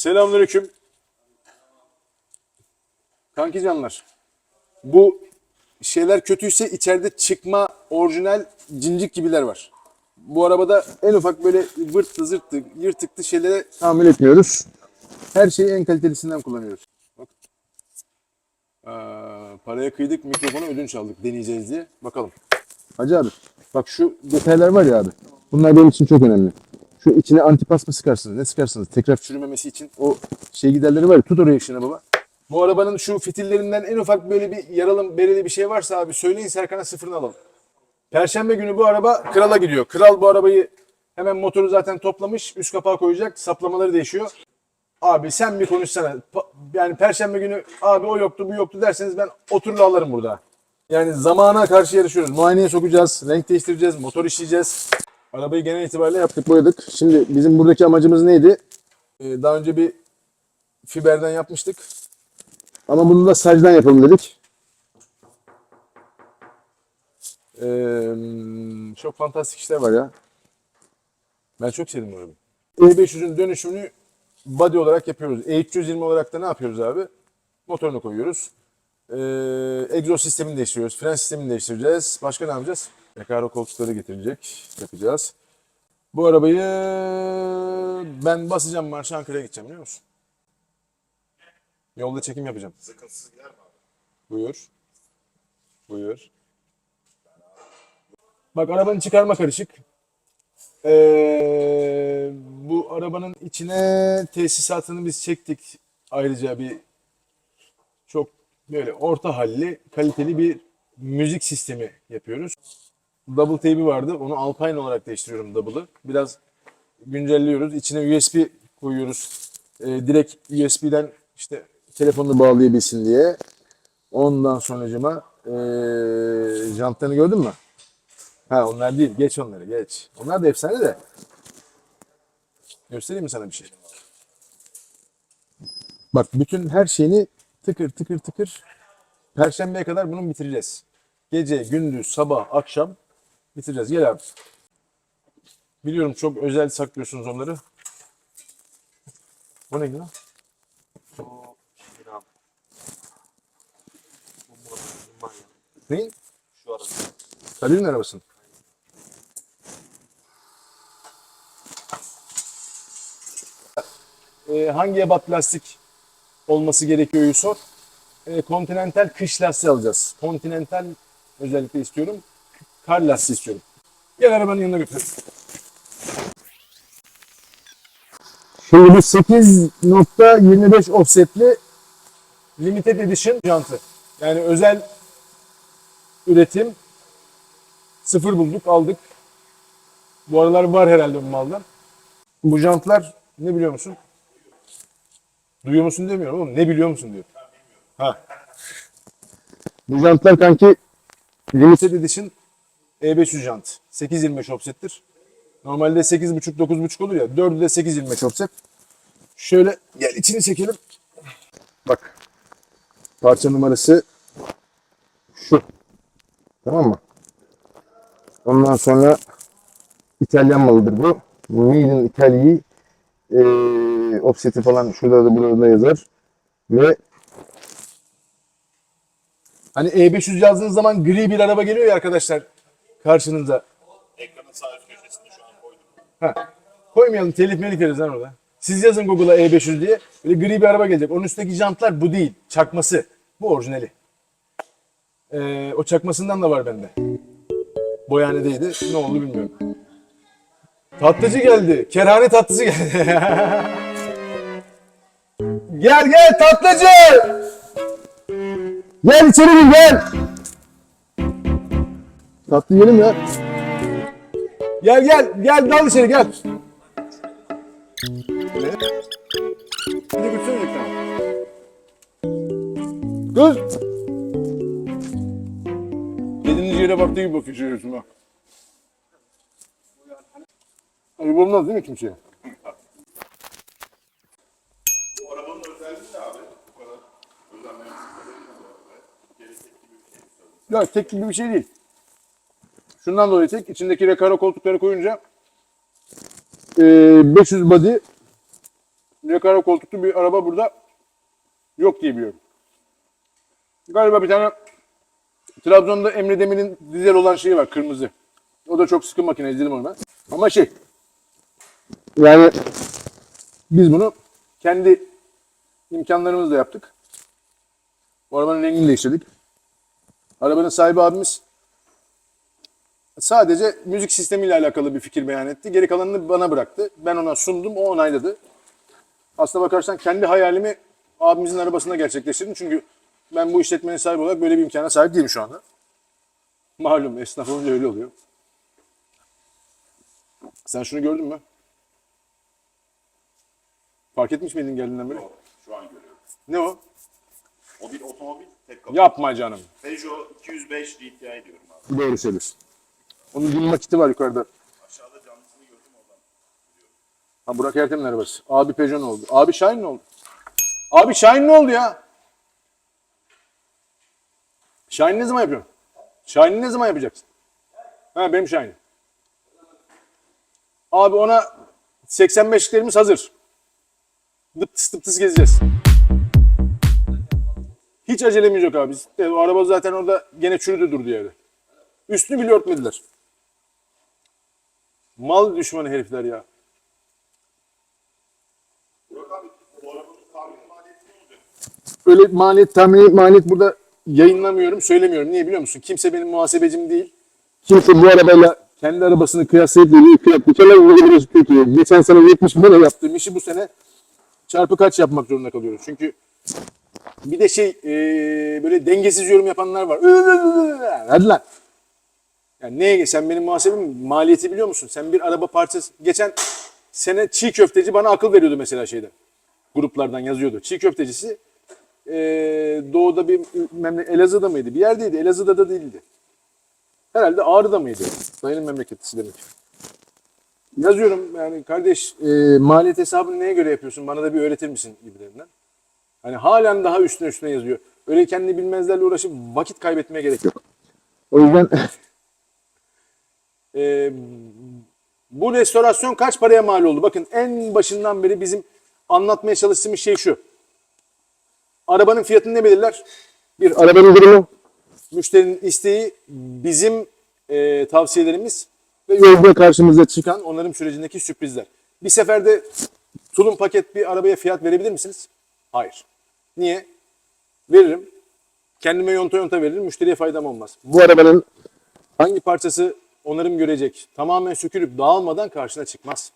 Selamünaleyküm. Kanki canlar. Bu şeyler kötüyse içeride çıkma orijinal cincik gibiler var. Bu arabada en ufak böyle vırttı zırttı yırtıktı şeylere tahammül etmiyoruz. Her şeyi en kalitelisinden kullanıyoruz. Bak. Aa, paraya kıydık mikrofonu ödünç aldık deneyeceğiz diye. Bakalım. Hacı abi bak şu detaylar var ya abi. Bunlar benim için çok önemli. Şu içine antipas mı sıkarsınız? Ne sıkarsınız? Tekrar çürümemesi için o şey giderleri var tut oraya işine baba. Bu arabanın şu fitillerinden en ufak böyle bir yaralım bereli bir şey varsa abi söyleyin Serkan'a sıfırını alalım. Perşembe günü bu araba krala gidiyor. Kral bu arabayı hemen motoru zaten toplamış. Üst kapağı koyacak. Saplamaları değişiyor. Abi sen bir konuşsana. Yani perşembe günü abi o yoktu bu yoktu derseniz ben oturur alırım burada. Yani zamana karşı yarışıyoruz. Muayeneye sokacağız, renk değiştireceğiz, motor işleyeceğiz. Arabayı genel itibariyle yaptık, boyadık. Şimdi bizim buradaki amacımız neydi? Ee, daha önce bir fiberden yapmıştık. Ama bunu da sacdan yapalım dedik. Ee, çok fantastik işler var ya. Ben çok sevdim bu arabayı. E500'ün dönüşümünü body olarak yapıyoruz. E320 olarak da ne yapıyoruz abi? Motorunu koyuyoruz. Ee, egzoz sistemini değiştiriyoruz. Fren sistemini değiştireceğiz. Başka ne yapacağız? Recaro koltukları getirecek. Yapacağız. Bu arabayı ben basacağım marşı Ankara'ya gideceğim biliyor musun? Yolda çekim yapacağım. Sıkıntısız gider mi abi? Buyur. Buyur. Bak arabanın çıkarma karışık. Ee, bu arabanın içine tesisatını biz çektik. Ayrıca bir çok böyle orta halli, kaliteli bir müzik sistemi yapıyoruz. Double tape'i vardı. Onu Alpine olarak değiştiriyorum double'ı. Biraz güncelliyoruz. İçine USB koyuyoruz. Ee, direkt USB'den işte telefonunu bağlayabilsin diye. Ondan sonracıma eee jantlarını gördün mü? Ha onlar değil. Geç onları geç. Onlar da efsane de. Göstereyim mi sana bir şey? Bak bütün her şeyini tıkır tıkır tıkır Perşembeye kadar bunu bitireceğiz. Gece, gündüz, sabah, akşam bitireceğiz. Gel abi. Biliyorum çok özel saklıyorsunuz onları. Bu ne lan? Bu motorun var ya. Neyin? Şu arada. Kadir'in arabasın. Ee, hangi ebat lastik olması gerekiyor Yusuf? Ee, Continental kış lastiği alacağız. Continental özellikle istiyorum. Kar lastiği istiyorum. Gel arabanın yanına götür. Şimdi bu 8.25 offsetli limited edition jantı. Yani özel üretim Sıfır bulduk, aldık. Bu aralar var herhalde bu maldan. Bu jantlar ne biliyor musun? Duyuyor musun demiyorum oğlum. Ne biliyor musun diyor. Ha. Bu jantlar kanki Limited Edition E500 jant. 8.25 offset'tir. Normalde 8.5-9.5 olur ya. 4'ü de 8.25 offset. Şöyle gel içini çekelim. Bak. Parça numarası şu. Tamam mı? Ondan sonra İtalyan malıdır bu. Made in Italy e, offset'i falan şurada da burada da yazar. Ve hani E500 yazdığınız zaman gri bir araba geliyor ya arkadaşlar karşınıza. Ekranın sağ üst köşesinde şu an koydum. Ha. Koymayalım telif melif yeriz lan orada. Siz yazın Google'a E500 diye. Böyle gri bir araba gelecek. Onun üstteki jantlar bu değil. Çakması. Bu orijinali. Ee, o çakmasından da var bende. Boyanedeydi. Ne oldu bilmiyorum. Tatlıcı geldi. Kerhane tatlısı geldi. gel gel tatlıcı. Gel içeri gir gel. Tatlı yiyelim ya. Gel gel gel dal içeri gel. Ne? Bir de götürsene ekranı. Kız. Yedinci yere baktığı gibi bakıyor şöyle şuna. Ayıp olmaz değil mi kimseye? Bu arabanın özelliği ne abi? Bu kadar özenmemesi sebebi ne bu arabaya? Geri tek gibi bir şey istiyorum. Ya tek gibi bir şey değil. Şundan dolayı tek. içindeki rekaro koltukları koyunca eee 500 body Recaro koltuklu bir araba burada yok diye biliyorum. Galiba bir tane Trabzon'da Emre Demir'in dizel olan şeyi var kırmızı. O da çok sıkı makine izledim onu ben. Ama şey yani biz bunu kendi imkanlarımızla yaptık. Bu arabanın rengini değiştirdik. Arabanın sahibi abimiz sadece müzik sistemiyle alakalı bir fikir beyan etti. Geri kalanını bana bıraktı. Ben ona sundum, o onayladı. Aslına bakarsan kendi hayalimi abimizin arabasında gerçekleştirdim. Çünkü ben bu işletmenin sahibi olarak böyle bir imkana sahip değilim şu anda. Malum esnaf olunca öyle oluyor. Sen şunu gördün mü? Fark etmiş miydin geldiğinden beri? Şu an görüyorum. Ne o? O bir otomobil tek kapı. Yapma canım. Peugeot 205 GTI diyorum abi. Doğru söylüyorsun. Onun dinleme kiti var yukarıda. Aşağıda canlısını gördüm oradan. Ha Burak Ertem'in arabası. Abi Peugeot ne oldu? Abi Şahin ne oldu? Abi Şahin ne oldu ya? Şahin ne zaman yapıyorsun? Şahin'i ne zaman yapacaksın? Ha benim Şahin. Abi ona 85'lerimiz hazır. Dıptıs dıptıs gezeceğiz. Hiç acelemiz yok abi. O araba zaten orada gene çürüdü durdu yerde. Üstünü bile örtmediler. Mal düşmanı herifler ya. Öyle maliyet tahmini maliyet burada yayınlamıyorum, söylemiyorum. Niye biliyor musun? Kimse benim muhasebecim değil. Kimse bu arabayla kendi arabasını kıyaslayıp bir burası Türkiye. Geçen sene 70 bin lira yaptığım işi bu sene çarpı kaç yapmak zorunda kalıyoruz. Çünkü bir de şey eee, böyle dengesiz yorum yapanlar var. Hadi lan. Yani neye sen benim muhasebem maliyeti biliyor musun? Sen bir araba parçası geçen sene çiğ köfteci bana akıl veriyordu mesela şeyde. Gruplardan yazıyordu. Çiğ köftecisi eee, doğuda bir memle- Elazığ'da mıydı? Bir yerdeydi. Elazığ'da da değildi. Herhalde Ağrı'da mıydı? Dayının memleketlisi demek. Yazıyorum yani kardeş eee, maliyet hesabını neye göre yapıyorsun? Bana da bir öğretir misin gibilerinden. Hani halen daha üstüne üstüne yazıyor. Öyle kendi bilmezlerle uğraşıp vakit kaybetmeye gerek yok. O yüzden Ee, bu restorasyon kaç paraya mal oldu? Bakın en başından beri bizim anlatmaya çalıştığımız şey şu. Arabanın fiyatını ne belirler? Bir arabanın durumu, müşterinin isteği, bizim e, tavsiyelerimiz ve yolda karşımıza çıkan onarım sürecindeki sürprizler. Bir seferde tulum paket bir arabaya fiyat verebilir misiniz? Hayır. Niye? Veririm. Kendime yonta yonta veririm. Müşteriye faydam olmaz. Bu arabanın hangi parçası onarım görecek, tamamen sökülüp dağılmadan karşına çıkmaz.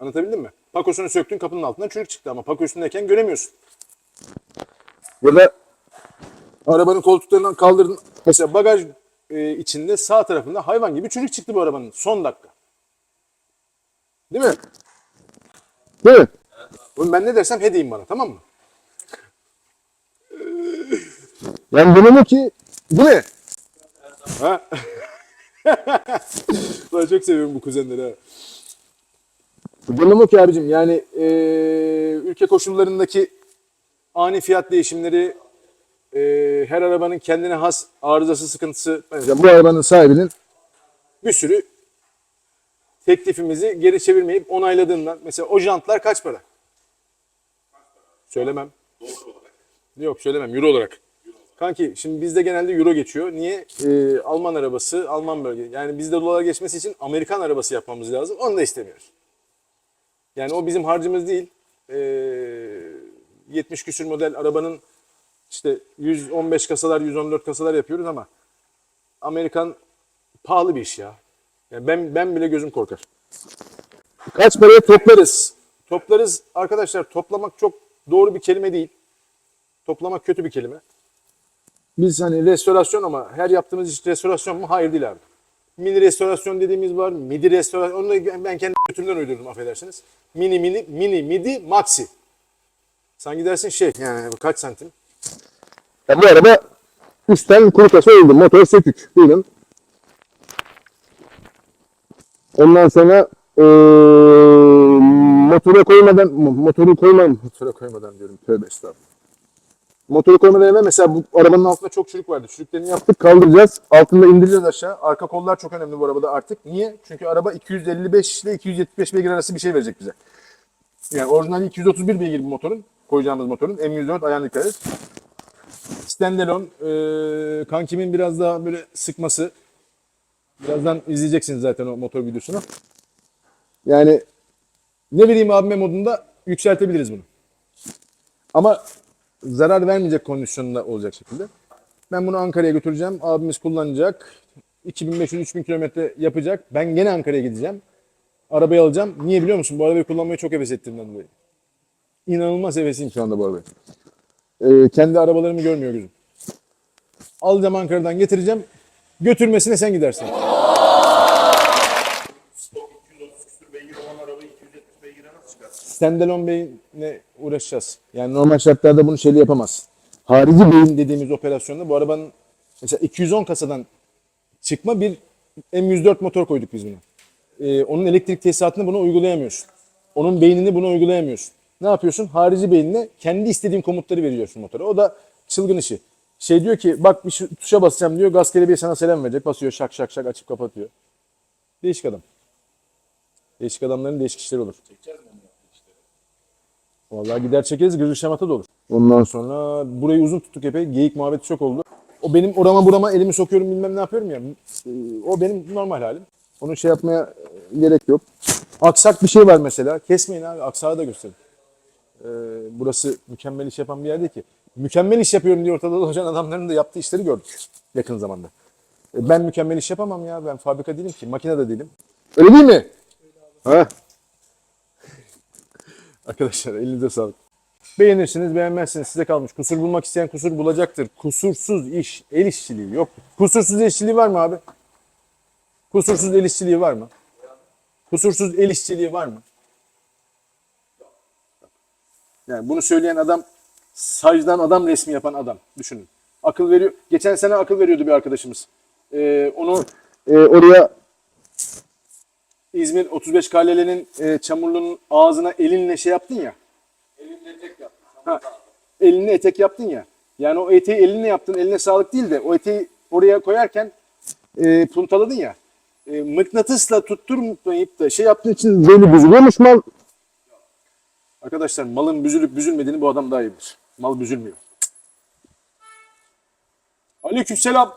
Anlatabildim mi? Pakosunu söktün kapının altından çürük çıktı ama pako üstündeyken göremiyorsun. Ya da arabanın koltuklarından kaldırdın. Mesela bagaj e, içinde sağ tarafında hayvan gibi çürük çıktı bu arabanın son dakika. Değil mi? Değil mi? Oğlum ben ne dersem he deyin bana tamam mı? Yani bunu ki bu ne? Ha? çok seviyorum bu kuzenleri ha. O ki abicim yani eee, ülke koşullarındaki ani fiyat değişimleri eee, her arabanın kendine has arızası sıkıntısı mesela bu arabanın sahibinin bir sürü teklifimizi geri çevirmeyip onayladığından mesela o jantlar kaç para? Söylemem. Yok söylemem euro olarak. Kanki şimdi bizde genelde euro geçiyor. Niye? Ee, Alman arabası, Alman bölge. Yani bizde dolar geçmesi için Amerikan arabası yapmamız lazım. Onu da istemiyoruz. Yani o bizim harcımız değil. Ee, 70 küsür model arabanın işte 115 kasalar, 114 kasalar yapıyoruz ama Amerikan pahalı bir iş ya. Yani ben ben bile gözüm korkar. Kaç paraya toplarız? Toplarız arkadaşlar toplamak çok doğru bir kelime değil. Toplamak kötü bir kelime. Biz hani restorasyon ama her yaptığımız iş restorasyon mu? Hayır değil abi. Mini restorasyon dediğimiz var. Midi restorasyon. Onu da ben kendi götümden uydurdum affedersiniz. Mini mini mini midi maxi. Sen gidersin şey yani bu kaç santim? Ya bu araba üstten kuru kasa oldu. Motor sökük. Buyurun. Ondan sonra eee motora koymadan motoru koymam. Motora koymadan diyorum. Tövbe estağfurullah. Motoru koymadan evvel mesela bu arabanın altında çok çürük vardı. Çürüklerini yaptık kaldıracağız. Altında indireceğiz aşağı. Arka kollar çok önemli bu arabada artık. Niye? Çünkü araba 255 ile 275 beygir arası bir şey verecek bize. Yani orijinal 231 beygir bir motorun. Koyacağımız motorun. M104 ayağını dikkat. Standalone. E, kankimin biraz daha böyle sıkması. Birazdan izleyeceksiniz zaten o motor videosunu. Yani ne bileyim abime modunda yükseltebiliriz bunu. Ama zarar vermeyecek kondisyonda olacak şekilde. Ben bunu Ankara'ya götüreceğim. Abimiz kullanacak. 2500-3000 kilometre yapacak. Ben gene Ankara'ya gideceğim. Arabayı alacağım. Niye biliyor musun? Bu arabayı kullanmayı çok heves ettiğimden dolayı. İnanılmaz hevesliyim şu anda bu arabaya. Ee, kendi arabalarımı görmüyor gözüm. Alacağım Ankara'dan getireceğim. Götürmesine sen gidersin. Stok 230 küsür beygir olan arabayı 270 beygire nasıl çıkar? Standalone beyinle uğraşacağız. Yani normal şartlarda bunu şeyle yapamaz. Harici beyin dediğimiz operasyonda bu arabanın mesela 210 kasadan çıkma bir M104 motor koyduk biz buna. Ee, onun elektrik tesisatını buna uygulayamıyorsun. Onun beynini buna uygulayamıyorsun. Ne yapıyorsun? Harici beyinle kendi istediğin komutları veriyorsun motora. O da çılgın işi. Şey diyor ki bak bir tuşa basacağım diyor. Gaz kelebeği sana selam verecek. Basıyor şak şak şak açıp kapatıyor. Değişik adam. Değişik adamların değişik işleri olur. Vallahi gider çekeriz gözü şamata da olur. Ondan sonra burayı uzun tuttuk epey. Geyik muhabbeti çok oldu. O benim orama burama elimi sokuyorum bilmem ne yapıyorum ya. Ee, O benim normal halim. Onu şey yapmaya e, gerek yok. Aksak bir şey var mesela. Kesmeyin abi. Aksağı da gösterin. Ee, burası mükemmel iş yapan bir yer değil ki. Mükemmel iş yapıyorum diye ortada dolaşan adamların da yaptığı işleri gördük yakın zamanda. E, Ben mükemmel iş yapamam ya. Ben fabrika değilim ki. Makine de değilim. Öyle değil mi? Ha? Arkadaşlar elinize sağlık. Beğenirsiniz, beğenmezsiniz. Size kalmış. Kusur bulmak isteyen kusur bulacaktır. Kusursuz iş, el işçiliği yok. Kusursuz el işçiliği var mı abi? Kusursuz el işçiliği var mı? Kusursuz el işçiliği var mı? Yani bunu söyleyen adam sacdan adam resmi yapan adam. Düşünün. Akıl veriyor. Geçen sene akıl veriyordu bir arkadaşımız. Ee, onu e, oraya İzmir 35 Kalele'nin e, çamurluğunun ağzına elinle şey yaptın ya. Elinle etek yaptın. Ha, elinle etek yaptın ya. Yani o eteği elinle yaptın. Eline sağlık değil de o eteği oraya koyarken e, puntaladın ya. E, mıknatısla tutturmayıp da şey yaptığın için böyle büzülüyormuş mal. Arkadaşlar malın büzülüp büzülmediğini bu adam daha iyi bilir. Mal büzülmüyor. Aleykümselam.